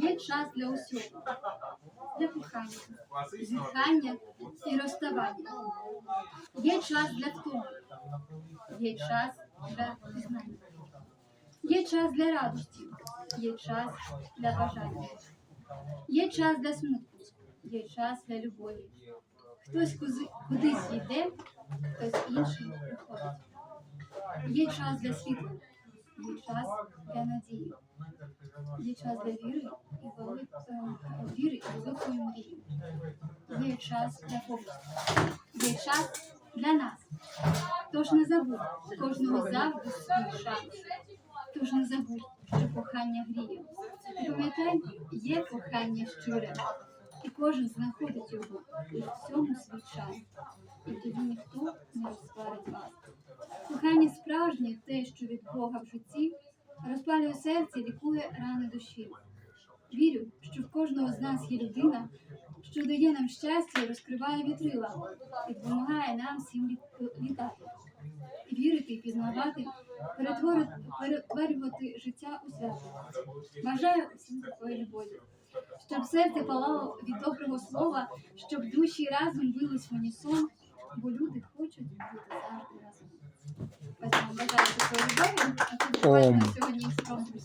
Є час для усього, для кохання, зітхання і розставання. Є час для втоми, є час для пізнання. Є час для радості, є час для бажання. Є час для смутку, є час для любові. Хтось кудись йде, хтось інший приходить. Є час для світла, є час для надії, є час для віри і великої віри і великої мрії. Є час для побуту, є час для нас. Тож не забудь, кожного завжди свій шанс. Тож не забудь, що кохання гріє. Пам'ятай, є кохання щире, і кожен знаходить його і в цьому свій час. І тоді ніхто не розсварить вас. Справжнє, те, що від Бога в житті, розпалює серце, лікує рани душі. Вірю, що в кожного з нас є людина, що дає нам щастя і розкриває вітрила, і допомагає нам всім лі- літати. Вірити, і пізнавати, перетворювати життя у свято. Бажаю усім такої любові, щоб серце палало від доброго слова, щоб душі разом бились в унісон, бо люди хочуть бути завжди разом. Ось вам бажаю такої любові, а це буквально Ом.